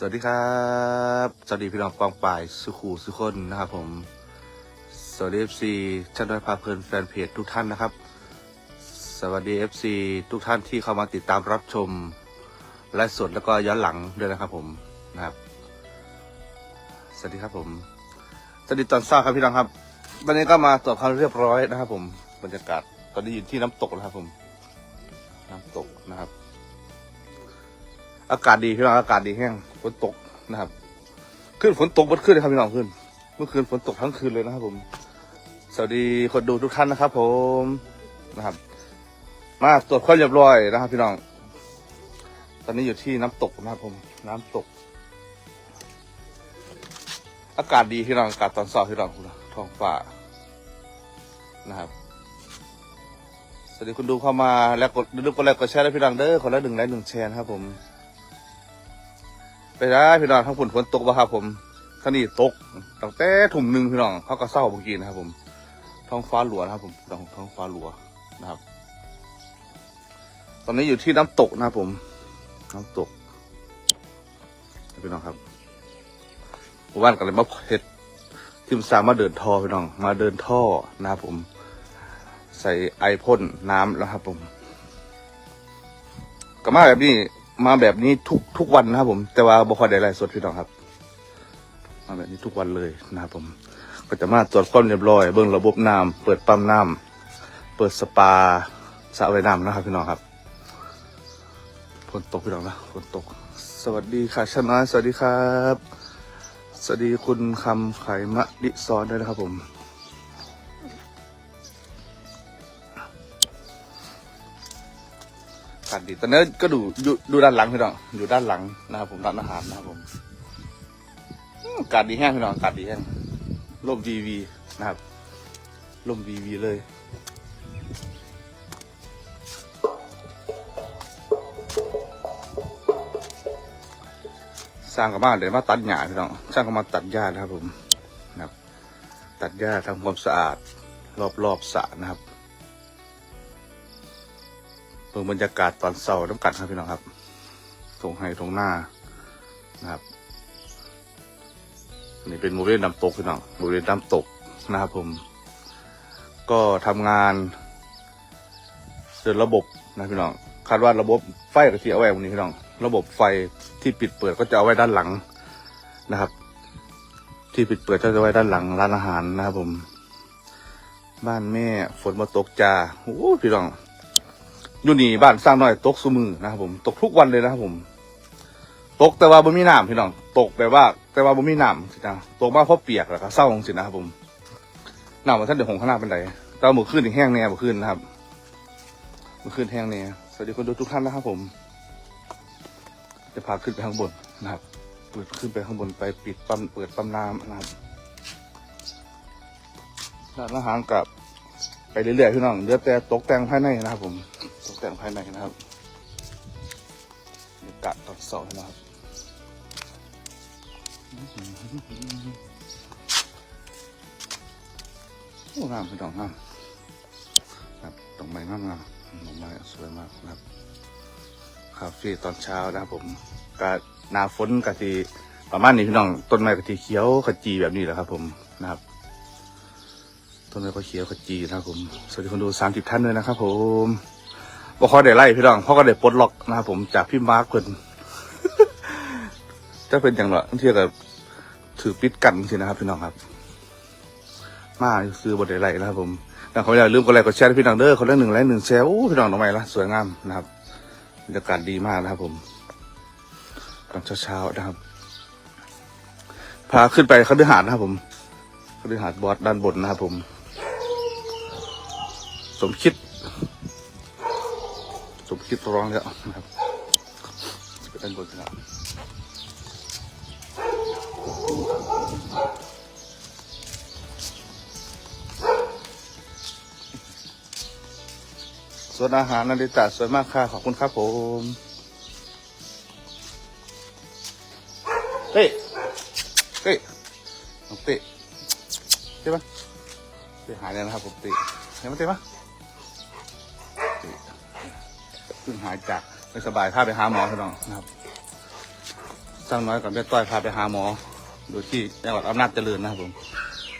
สวัสดีครับ สวัสดีพี่น้องกองป่ายสุขูสุคนนะครับผม สวัสดีเอฟซีชันด้วยพาเพลินแฟนเพจทุกท่านนะครับ สวัสดีเอฟซีทุกท่านที่เข้ามาติดตามรับชมไลฟ์สดแล้วก็ย้อนหลังด้วยนะครับผมนะครับ สวัสดีครับผมสวัสดีตอนเช้าครับพี่น้องครับ วันนี้ก็มาตรวจความเรียบร้อยนะครับ ผมบรรยากาศตอนนี้อยู่ที่น้ำตกนะครับผมน้ำตกนะครับ อากาศดีพี่น้องอากาศดีแห้งฝนตกนะครับขึ้นฝนตกเมื่อคืนเลยครับพี่น้องขึ้น เมื่อคืนฝนตกทั้งคืนเลยนะครับ ผม สวัสดีคนดูทุกท่านนะครับ ผมนะครับ มาตรวจความเรียบร้อยนะครับ พี่น้อง ตอนนี้อยู่ที่น้ำตกนะครับผม น้ำตก อากาศดีพี่น้องอากาศตอนเช้าพี่น้องท้องฟ้านะครับสวัสดีคุณดูเข้ามาแล้วกดอย่าลืมกดไลค์กดแชร์ด้วพี่น้องเด้อคนละหนึ่งไลค์หนึ่งแชร์นะครับผม ไปได้พี่น้องทั้งฝนฝนตกบ่ครับ ผมท่านี่ตกตั้งแต่ถุ่มหนึ่งพี่น้องเขาก็เศร้าเมื่อกี้นะครับ ผม ท้องฟ้าหลัวนะครับ ผมท้องท้องฟ้าหลัวนะครับ ตอนนี้อยู่ที่น้ำตกนะครับผม น้ำตกพี่น้องครับหมู่บ้านกันเลยมาเห็ดทีมสามมาเดินท่อพี่น้อง มาเดินท่อนะครับผม ใส่ไอพ่นน้ำแล้วครับ ผมก็มาแบบนี้ มาแบบนี้ทุกทุกวันนะครับผม แต่ว่าบ่ค่อยได้ไลฟ์สดพี่น้องครับ มาแบบนี้ทุกวันเลยนะครับผม ก็จะมาตรวจความเรียบร้อย เบิ่งระบบน้ำเปิดปั๊มน้ำเปิดสปาสระว่ายน้ำนะครับพี่น้องครับฝนตกพี่น้องนะฝนตก สวัสดีค่ะชนะสวัสดีครับ สวัสดีคุณคำไขมะดิซอนด้วยนะครับผม กาศดีตอนนี้ก็ดูดูดูด้านหลังพี่น้องอยู่ด้านหลังนะครับผมร้านอาหารนะครับผมอากาศดีแห้งพี่น้องอากาศดีแห้งร่มวีวีนะครับร่มวีวีเลยสร้างกับบ้านเดี๋ยวมาตัดหญ้าพี่น้องสร้างกับมาตัดหญ้านะครับผมนะครับ ตัดหญ้าทำความสะอาด รอบรอบๆสระนะครับ เบิ่งบรรยากาศตอนเสาร์น้ำกัดครับพี่น้องครับทงไฮทงหน้านะครับนี่เป็นโมเดลน้ำตกพี่น้องโมเดลน้ำตกนะครับผม ก็ทำงานเดินระบบนะพี่น้องคาดว่าระบบไฟก็ที่เอาไว้ตรงนี้พี่น้อง ระบบไฟที่ปิดเปิดก็จะเอาไว้ด้านหลังนะครับ ที่ปิดเปิดก็จะไว้ด้านหลังร้านอาหารนะครับผม บ้านแม่ฝนมาตกจ้าโอ้พี่น้อง อยู่นี่บ้านสร้างน้อยตกสุมือนะครับผมตกทุกวันเลยนะครับผม ตกแต่ว่าบ่มีน้ำพี่น้อง ตกแบบว่า แต่ว่าบ่มีน้ำสินะตกมาเพราะเปียกแล้วก็เศร้าลงสินะครับผมน้ำมาท่านเดี๋ยวหงข้างหน้าเป็นไรแต่ว่าเมื่อคืนแห้งแน่เมื่อคืนนะครับเมื่อคืนแห้งแน่สวัสดีคนดูทุกท่านนะครับผม จะพาขึ้นไปข้างบนนะครับเปิดขึ้นไปข้างบนไปปิดปั๊มเปิดปั๊มน้ำนะครับร้านอาหารกับไปเรื่อยๆพี่น้องเหลือแต่ตกแต่งภายในนะครับผม แต่งภายในนะครับบรรยากาศตอนเสาร์นะครับโอ้งามพี่น้องงามครับดอกไม้งามงามดอกไม้สวยมากนะครับคาเฟ่ตอนเช้านะครับผมกาหนาฝนกะทีประมาณนี้พี่น้องต้นไม้กะทีเขียวขจีแบบนี้แหละครับ ผมนะครับต้นไม้ก็เขียวขจีนะครับผมสวัสดีคนดูสามสิบท่านด้วยนะครับผม บ่ขอได้ไล่พี่น้องพ่อก็ได้ปลดล็อกนะครับผมจากพี่มาร์คเพิ่นจะเป็นอย่างไรเทียวกับถือปิดกันสินะครับ พี่น้องครับ มาซื้อบทได้ไล่นะครับผมแต่เขาอย่าลืมกดไลค์กดแชร์ให้พี่น้องเด้อคนละหนึ่งไลค์หนึ่งแชร์โอ้พี่น้องทำไมล่ะสวยงามนะครับบรรยากาศดีมากนะครับผมตอนเช้าๆนะครับ พาขึ้นไปเขาดือหาดนะครับ ผมเขาดือหาดบอสด้านบนนะครับผม สมคิด สมคิดร้องแล้วนะครับจะไปด้านบนนะครับส่วนอาหารนาฬิตาสวยมากค่ะ ขอบคุณครับผมเต้เต้น้องเต้ใช่ปะเต้หายแล้วนะครับผมเต้เห็นไหมเต้ปะ พิ่งหายจากไม่สบายพาไปหาหมอซะหน่อยนะครับสร้างน้อยกับแม่ต้อยพาไปหาหมอดูที่จังหวัดอำนาจเจริญนะครับผม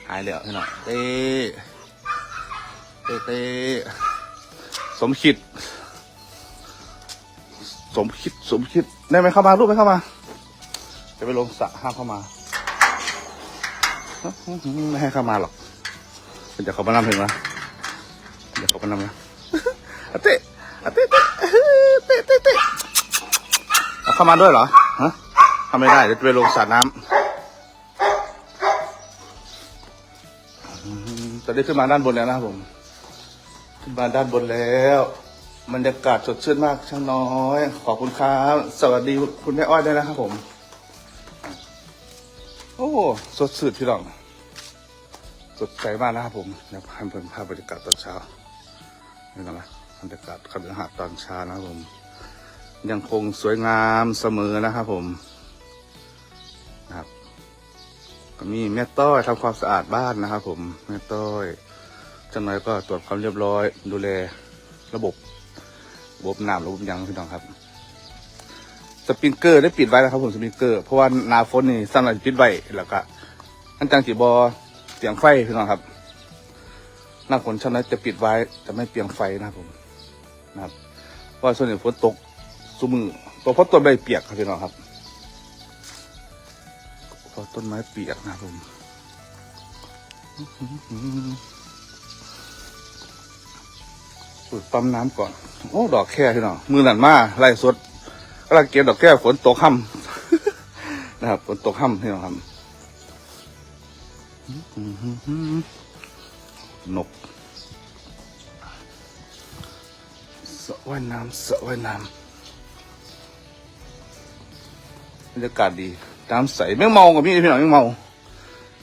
หายแล้วพี่น้องเต้เต้เต้สมคิด สมคิดสมคิดได้ไหมเข้ามาลูกไหมเข้ามา จะไปลงสระห้ามเข้ามาไม่ให้เข้ามาหรอกเดี๋ยวเขามานำถึงนะเดี๋ยวเขามานำนะอะเต้อะเต้ เต้เเต้เต้เอาเข้ามาด้วยเหรอฮะทำไม่ได้เดี๋ยวจะไปลงสระน้ำอืมตอนนี้ขึ้นมาด้านบนแล้วนะครับผม ขึ้นมาด้านบนแล้วบรรยากาศสดชื่นมากช่างน้อย ขอบคุณครับ สวัสดีคุณแม่อ้อยด้วยนะครับผม โอ้สดชื่นพี่น้องสดใสมากนะครับผมเดี๋ยวให้เพิ่มภาพบรรยากาศตอนเช้านี่นะบรรยากาศคฤหาสน์ตอนเช้านะครับผม ยังคงสวยงามเสมอนะครับผมครับก็มีแม่ต้อยทำความสะอาดบ้านนะครับผมแม่ต้อยจังไรก็ตรวจความเรียบร้อย ดูแลระบบระบบน้ำระบบยังพี่น้องครับสปริงเกอร์ได้ปิดไว้นะครับผมสปริงเกอร์เพราะว่าหนาฝนนี่สั่นเราจะปิดไว้แล้วก็อันจังสีบอเปลียงไฟพี่น้องครับหน้าฝนฉะนั้นจะปิดไว้จะไม่เปลียงไฟนะครับผมนะครับว่าส่วนใหญ่ฝนตก สุมือตัวเพราะต้นไม้เปียกครับพี่น้องครับเพราะต้นไม้เปียกนะครับผมสูดปั๊มน้ำก่อน โอ้ดอกแค่พี่น้องมือหนันมาไล่สดกำลังเก็บดอกแค่ฝนตกค่ำนะครับฝนตกค่ำพี่น้องครับนกสระว่ายน้ำสระว่ายน้ำ รรยากาศดีน้ำใสไม่เมากับพี่พี่หน่อยไม่เมา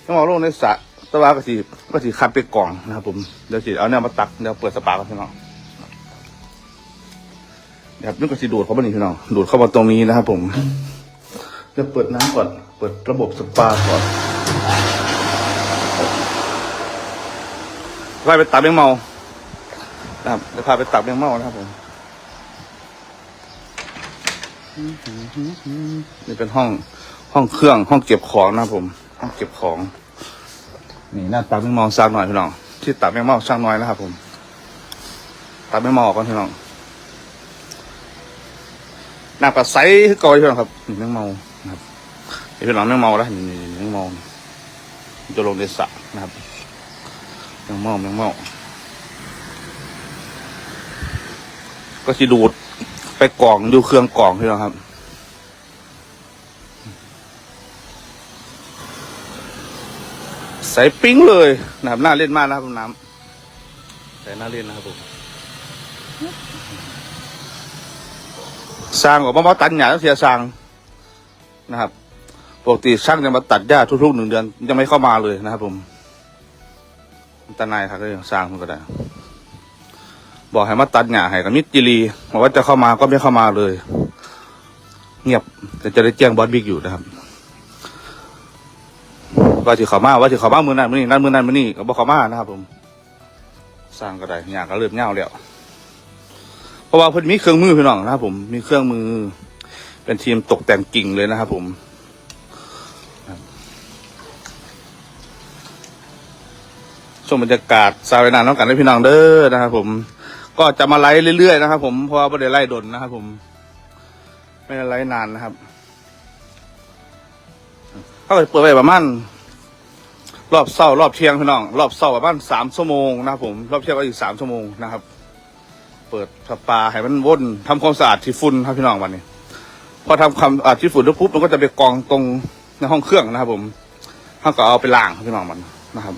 ไม่เมาลงในสระตะวากระสีกระสีคัดไปกล่องนะครับผมเดี๋ยวสิเอาเนี่ยมาตักเดี๋ยวเปิดสปากันพี่น้องเดี๋ยวนี่กระสีดูดเข้ามานี่พี่น้องดูดเข้ามาตรงนี้นะครับผมเดี๋ยวเปิดน้ำก่อน เปิดระบบสปาก่อนพาไปตักแมงเมานะครับเดี๋ยวพาไปตักแมงเมานะครับผม นี่เป็นห้องห้องเครื่องห้องเก็บของนะผม ห้องเก็บของ นี่หน้าตักแมงเมาสร้างหน่อยพี่น้องที่ตักแมงเมาสร้างน้อยนะครับผม ตักแมงเมาออกก่อนพี่น้องหน้าปลาใสคือกอยพี่น้องครับนี่แมงเมานะครับนี่พี่น้องแมงเมาแล้วนี่นี่นี่แมงเมาจะลงในสระนะครับแมงเม่าแมงเมาก็สิดูด กล่องอยู่เครื่องกล่องพี่น้องครับ ใส่ปิ้งเลยนะครับน่าเล่นมากนะครับน้ำใส่น่าเล่นนะครับผมสร้างออกมามาตัดหญ้าต้องเสียสร้างนะครับปกติช่างจะมาตัดหญ้าทุกๆหนึ่งเดือนยังไม่เข้ามาเลยนะครับผมตานายครับก็ยังสร้างมันก็ได้ บอกให้มาตัดหญ้าให้กับมิตรจิรีบอกว่าจะเข้ามาก็ไม่เข้ามาเลย เงียบแต่จะได้แจ้งบอสบิ๊กอยู่นะครับว่าที่เขามาว่าที่เขามามือนั้นมือนี้นั่นมือนั้นมือนี้ก็บอกเขามานะครับ ผม สร้างก็ได้หญ้าก็เริ่มเง่าแล้วเพราะว่าเพิ่นมีเครื่องมือพี่น้องนะครับ ผมมีเครื่องมือ เป็นทีมตกแต่งกิ่งเลยนะครับ ผมชมบรรยากาศสาเวนาน้องกันให้พี่น้องเด้อนะครับผม ก็จะมาไลฟ์เรื่อยๆนะครับ ผมเพราะว่าไม่ได้ไล่ดนนะครับ ผมไม่ได้ไลฟ์นานนะครับเขาเลยเปิดไปประมาณรอบเศร้ารอบเที่ยงพี่น้อง รอบเศร้าประมาณสามชั่วโมงนะครับผมรอบเที่ยงก็อีกสามชั่วโมงนะครับ เปิดสปาให้มันว่นทำความสะอาดที่ฝุ่นครับพี่น้องวันนี้ พอทำความสะอาดที่ฝุ่นแล้วปุ๊บมันก็จะไปกองตรงในห้องเครื่องนะครับ ผมเขาก็เอาไปล้างครับพี่น้องมันนะครับ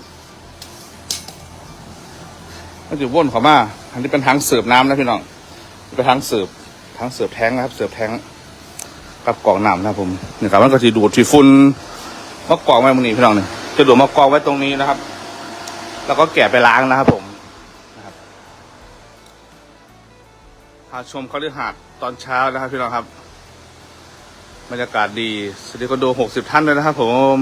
ก็จะว่นขามา อันนี้เป็นทางเสิร์ฟน้ำนะพี่น้องเป็นทางเสิร์ฟทางเสิร์ฟแท้งนะครับ เสิร์ฟแท้งกับกล่องน้ำนะผมนี่ครับมันก็จะดูดที่ฝุ่นมากองไว้ตรงนี้พี่น้องเนี่ยจะดูดมากองไว้ตรงนี้นะครับ แล้วก็แกะไปล้างนะครับผมนะครับพาชมเขาเรือหาดตอนเช้านะครับพี่น้องครับบรรยากาศดีสวัสดีคนดูหกสิบท่านเลยนะครับผม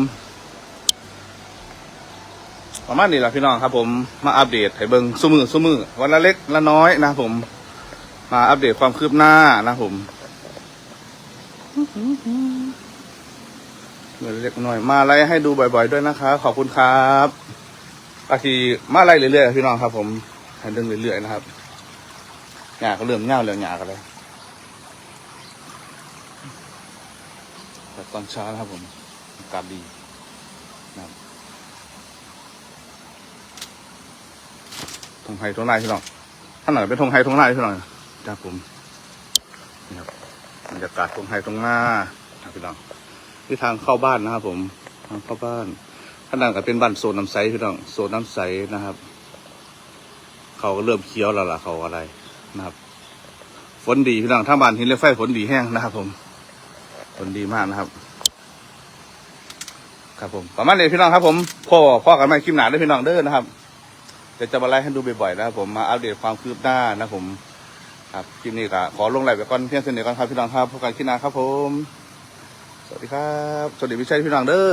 ประมาณนี้แหละพี่น้องครับ ผมมาอัปเดตให้เบิงสู้มือสู้มือวันละเล็กละน้อยนะผม มาอัปเดตความคืบหน้านะครับผมเงินเล็กน้อยมาไล่ให้ดูบ่อย ๆ ด้วยนะคะขอบคุณครับบางทีมาไล่เรื่อยๆพี่น้องครับ ผมให้เรื่องเรื่อยๆนะครับหยาก็เริ่มเง่าแล้วหยากันเลยแต่ตอนเช้านะครับผมอากาศดีนะครับ ทงไฮทงนายพี่น้องท่านหน่อยเป็นทงไฮทงนายพี่น้องครับผมนี่ครับบรรยากาศทงไฮทงหน้าครับพี่น้องที่ทางเข้าบ้านนะครับ ผมทางเข้าบ้านข้างหน้าก็เป็นบ้านโซนน้ำใสพี่น้องโซนน้ำใสนะครับ เขาก็เริ่มเคี้ยวแล้วล่ะเขาอะไรนะครับฝนดีพี่น้องทางบ้านหินเหล็กไฟฝนดีแห้งนะครับ ผมฝนดีมากนะครับ ครับผมประมาณนี้พี่น้องครับ ผมพ่อพ่อกันไม่คลิปหนาด้วยพี่น้องเด้อนะครับ เดี๋ยวจะมาไล่ให้ดูบ่อยๆนะครับผมมาอัปเดตความคืบหน้านะผม ครับคลิปนี้ก็ขอลงไลน์ไปก่อนเพียงเสนี้ก่อนครับพี่น้องครับพบกันคลิปหน้าครับผม สวัสดีครับ สวัสดีพี่ชัยพี่น้องเด้อ